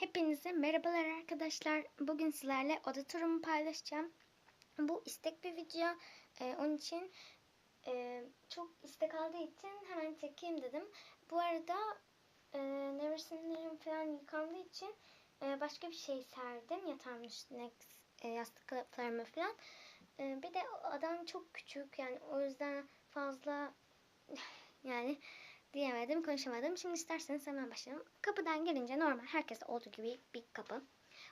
Hepinize merhabalar arkadaşlar. Bugün sizlerle oda turumu paylaşacağım. Bu istek bir video. Ee, onun için e, çok istek aldığı için hemen çekeyim dedim. Bu arada e, nevresimlerim falan yıkandığı için e, başka bir şey serdim yatağımın üstüne e, yastık kılıflarımı falan. E, bir de adam çok küçük yani o yüzden fazla yani diyemedim, konuşamadım. Şimdi isterseniz hemen başlayalım. Kapıdan gelince normal herkes olduğu gibi bir kapı.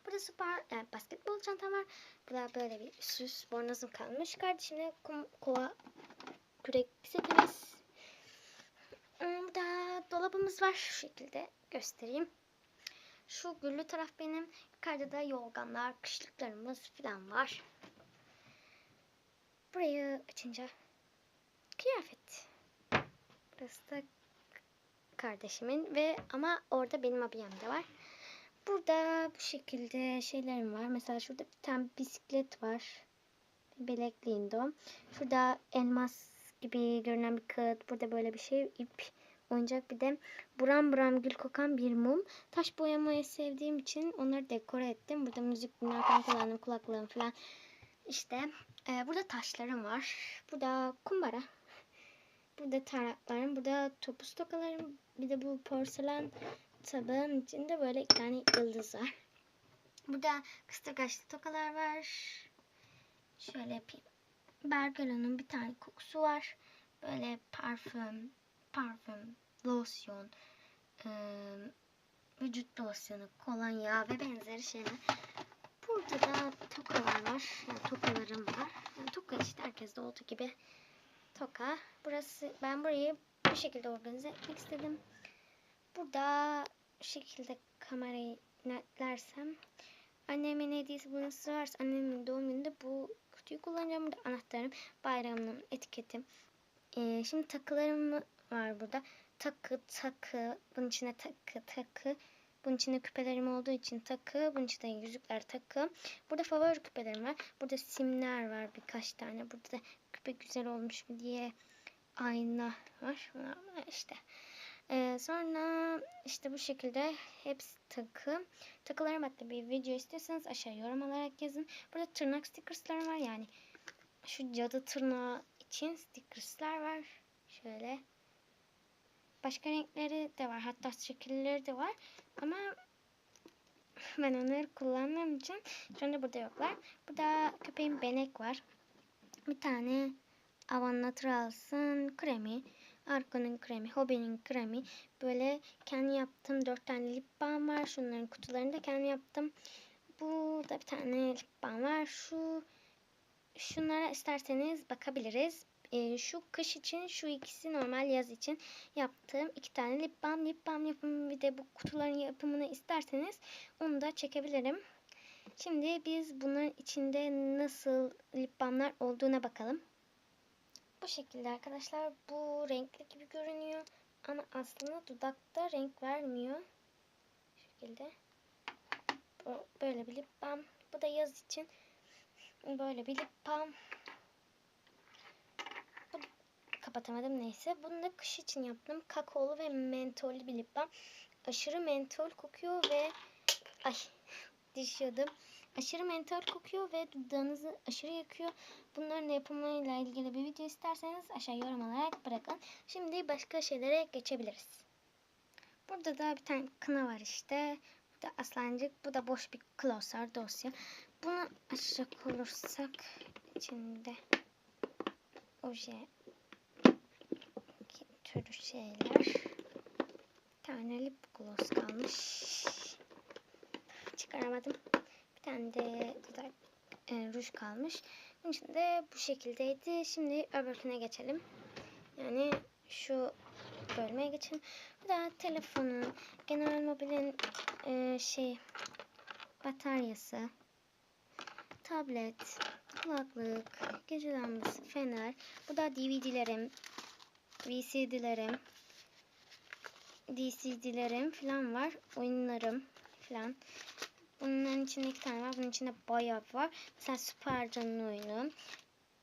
Burada süper yani basketbol çantam var. Burada böyle bir süs bornozum kalmış. Kardeşimle kum, kova kürek setimiz. Hmm, Burada dolabımız var. Şu şekilde göstereyim. Şu güllü taraf benim. Yukarıda da yorganlar, kışlıklarımız falan var. Burayı açınca kıyafet. Burası da kardeşimin ve ama orada benim abiyem de var. Burada bu şekilde şeylerim var. Mesela şurada bir tane bisiklet var. Belekliğinde o. Şurada elmas gibi görünen bir kağıt. Burada böyle bir şey ip oyuncak bir de buram buram gül kokan bir mum. Taş boyamayı sevdiğim için onları dekore ettim. Burada müzik dinlerken kullandığım kulaklığım falan. İşte e, burada taşlarım var. Burada kumbara. Burada taraklarım, burada topuz tokalarım, bir de bu porselen tabağın içinde böyle iki tane yıldız var. Burada kıstırgaçlı tokalar var. Şöyle yapayım. Bergaro'nun bir tane kokusu var. Böyle parfüm, parfüm, losyon, ıı, vücut losyonu, kolonya ve benzeri şeyler. Burada da tokalar var. Yani tokalarım var. Yani toka işte herkeste olduğu gibi toka. Burası ben burayı bu şekilde organize etmek istedim. Burada bu şekilde kamerayı netlersem annemin hediyesi bunu sığarsa annemin doğum gününde bu kutuyu kullanacağım. Burada anahtarım, bayramın etiketim. Ee, şimdi takılarım var burada. Takı, takı, bunun içine takı, takı. Bunun içinde küpelerim olduğu için takı. Bunun içinde yüzükler takı. Burada favori küpelerim var. Burada simler var birkaç tane. Burada da küpe güzel olmuş mu diye ayna var. İşte. Ee, sonra işte bu şekilde hepsi takı. Takılarım hakkında bir video istiyorsanız aşağı yorum olarak yazın. Burada tırnak stickerslarım var yani. Şu cadı tırnağı için stickerslar var. Şöyle. Başka renkleri de var. Hatta şekilleri de var. Ama ben onları kullandığım için şu anda burada yoklar. Burada köpeğin benek var. Bir tane Avan Naturals'ın kremi. Arko'nun kremi, Hobby'nin kremi. Böyle kendi yaptığım dört tane lip balm var. Şunların kutularını da kendi yaptım. Burada bir tane lip balm var. Şu şunlara isterseniz bakabiliriz. Ee, şu kış için şu ikisi normal yaz için yaptığım iki tane lip balm. Lip balm yapımı bir de bu kutuların yapımını isterseniz onu da çekebilirim. Şimdi biz bunların içinde nasıl lip balmlar olduğuna bakalım. Bu şekilde arkadaşlar bu renkli gibi görünüyor. Ama aslında dudakta renk vermiyor. Şu şekilde. Bu böyle bir lip balm. Bu da yaz için böyle bir lip balm. Kapatamadım neyse. Bunu da kış için yaptım. Kakaolu ve mentollü bir lip balm. Aşırı mentol kokuyor ve ay düşüyordum. Aşırı mentol kokuyor ve dudağınızı aşırı yakıyor. Bunların yapımıyla ilgili bir video isterseniz aşağı yorum olarak bırakın. Şimdi başka şeylere geçebiliriz. Burada da bir tane kına var işte. Bu da aslancık. Bu da boş bir klosar dosya. Bunu açacak olursak içinde oje türü şeyler. Bir tane lip gloss kalmış. Çıkaramadım. Bir tane de dudak e, ruj kalmış. Bunun için de bu şekildeydi. Şimdi öbürküne geçelim. Yani şu bölmeye geçelim. Bu da telefonun, genel mobilin e, şey bataryası, tablet, kulaklık, gece lambası, fener. Bu da DVD'lerim, VCD'lerim, DCD'lerim falan var. Oyunlarım falan. Bunların içinde iki tane var. Bunun içinde bayağı var. Mesela Super Can'ın oyunu.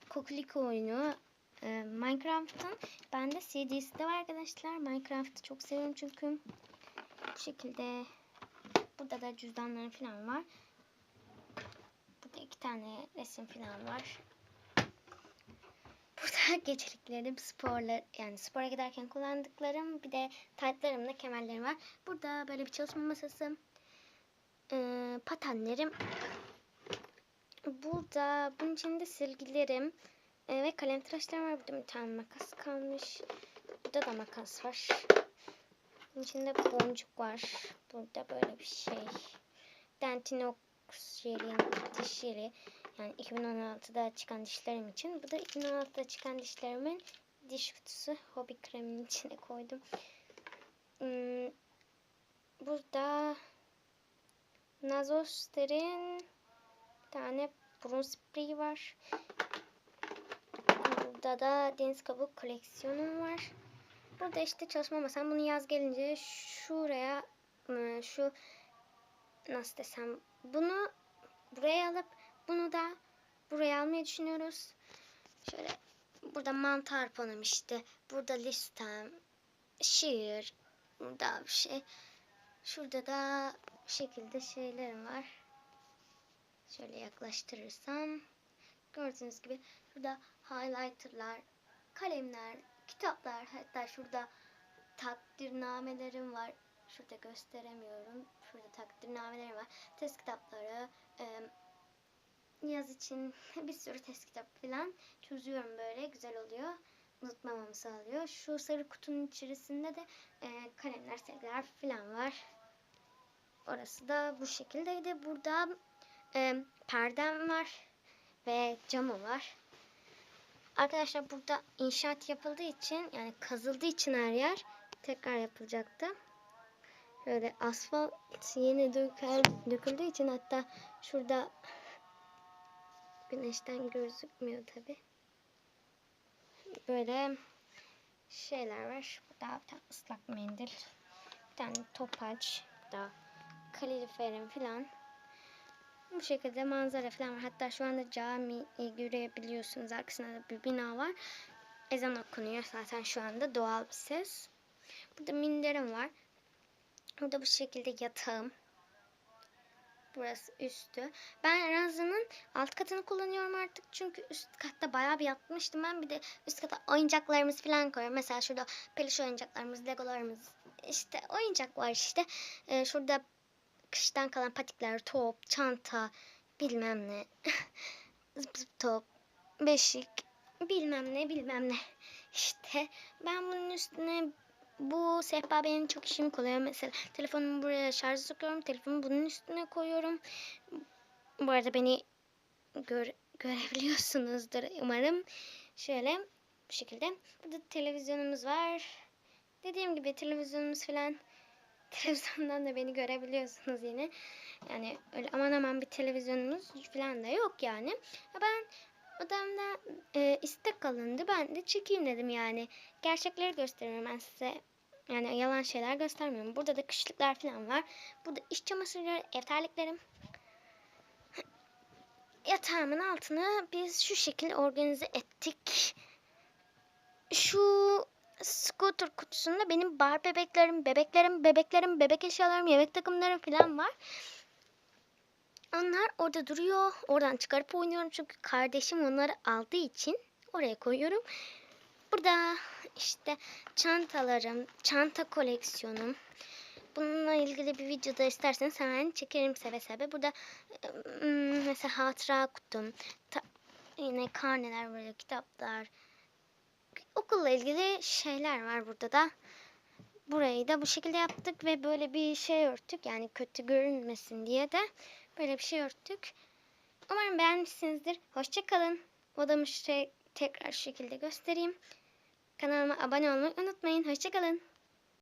Kokuliko oyunu. e, Minecraft'ın. Bende CD'si de var arkadaşlar. Minecraft'ı çok seviyorum çünkü. Bu şekilde Burada da cüzdanlarım falan var. Burada iki tane resim falan var. Burada geceliklerim, sporlar yani spora giderken kullandıklarım bir de taytlarımla kemerlerim var. Burada böyle bir çalışma masası. Ee, patenlerim. Burada bunun içinde silgilerim ee, ve kalem tıraşlarım var. Burada bir tane makas kalmış. Burada da makas var. Bunun içinde boncuk var. Burada böyle bir şey. Dentinox jeli, diş jeli. Yani 2016'da çıkan dişlerim için. Bu da 2016'da çıkan dişlerimin diş kutusu. Hobi kreminin içine koydum. Hmm, burada Nazoster'in bir tane burun spreyi var. Burada da deniz kabuk koleksiyonum var. Burada işte çalışma masam. Bunu yaz gelince şuraya ıı, şu nasıl desem bunu buraya alıp bunu da buraya almayı düşünüyoruz. Şöyle burada mantar panım işte. Burada listem, şiir, burada bir şey. Şurada da bu şekilde şeylerim var. Şöyle yaklaştırırsam gördüğünüz gibi şurada highlighterlar, kalemler, kitaplar hatta şurada takdirnamelerim var. Şurada gösteremiyorum. Şurada takdirnamelerim var. Test kitapları, e, yaz için bir sürü test kitap falan çözüyorum böyle. Güzel oluyor. Unutmamamı sağlıyor. Şu sarı kutunun içerisinde de e, kalemler, silgiler falan var. Orası da bu şekildeydi. Burada e, perdem var ve camı var. Arkadaşlar burada inşaat yapıldığı için yani kazıldığı için her yer tekrar yapılacaktı. Böyle asfalt yeni döküldüğü için hatta şurada güneşten gözükmüyor tabi. Böyle şeyler var. Burada bir tane ıslak mendil. Bir tane topaç. Burada kaloriferim falan. Bu şekilde manzara falan var. Hatta şu anda camiyi görebiliyorsunuz. Arkasında da bir bina var. Ezan okunuyor zaten şu anda doğal bir ses. Burada minderim var. Burada bu şekilde yatağım. Burası üstü. Ben ranzanın alt katını kullanıyorum artık. Çünkü üst katta bayağı bir yatmıştım ben. Bir de üst kata oyuncaklarımız falan koyuyorum. Mesela şurada peluş oyuncaklarımız, legolarımız. işte oyuncak var işte. Ee, şurada kıştan kalan patikler, top, çanta, bilmem ne. zıp zıp top, beşik, bilmem ne bilmem ne. İşte ben bunun üstüne bu sehpa benim çok işimi kolay. Mesela telefonumu buraya şarj sokuyorum. Telefonumu bunun üstüne koyuyorum. Bu arada beni gör, görebiliyorsunuzdur umarım. Şöyle bu şekilde. Burada televizyonumuz var. Dediğim gibi televizyonumuz falan televizyondan da beni görebiliyorsunuz yine. Yani öyle aman aman bir televizyonumuz falan da yok yani. Ben odamda e, istek alındı. Ben de çekeyim dedim yani. Gerçekleri gösteriyorum ben size. Yani yalan şeyler göstermiyorum. Burada da kışlıklar falan var. Burada iş çamaşırları, ev terliklerim. Yatağımın altını biz şu şekilde organize ettik. Şu scooter kutusunda benim bar bebeklerim, bebeklerim, bebeklerim, bebek eşyalarım, yemek takımlarım falan var. Onlar orada duruyor. Oradan çıkarıp oynuyorum çünkü kardeşim onları aldığı için oraya koyuyorum. Burada işte çantalarım, çanta koleksiyonum. Bununla ilgili bir videoda isterseniz hemen çekerim seve seve. Burada mesela hatıra kutum, yine karneler böyle kitaplar, okulla ilgili şeyler var burada da. Burayı da bu şekilde yaptık ve böyle bir şey örttük. Yani kötü görünmesin diye de böyle bir şey örttük. Umarım beğenmişsinizdir. Hoşçakalın. Odamı şey, tekrar şu şekilde göstereyim. Kanalıma abone olmayı unutmayın. Hoşçakalın.